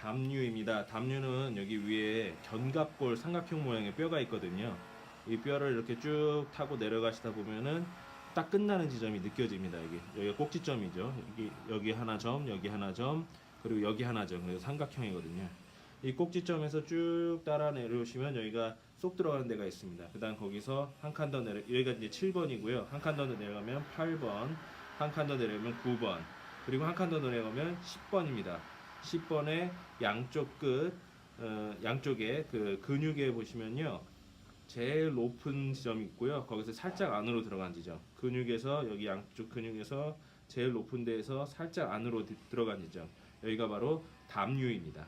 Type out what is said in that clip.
담류입니다. 담류는 여기 위에 견갑골 삼각형 모양의 뼈가 있거든요. 이 뼈를 이렇게 쭉 타고 내려가시다 보면은 딱 끝나는 지점이 느껴집니다. 여기 여기가 꼭지점이죠. 여기 여기 하나 점, 여기 하나 점, 그리고 여기 하나 점. 그래서 삼각형이거든요. 이 꼭지점에서 쭉 따라 내려오시면 여기가 쏙 들어가는 데가 있습니다. 그다음 거기서 한 칸 더 내려 여기가 이제 7번이고요. 한 칸 더 내려가면 8번, 한 칸 더 내려가면 9번, 그리고 한 칸 더 내려가면 10번입니다. 10번의 양쪽 끝 어, 양쪽에 그 근육에 보시면요. 제일 높은 지점이 있고요. 거기서 살짝 안으로 들어간 지점. 근육에서 여기 양쪽 근육에서 제일 높은 데에서 살짝 안으로 디- 들어간 지점. 여기가 바로 담류입니다.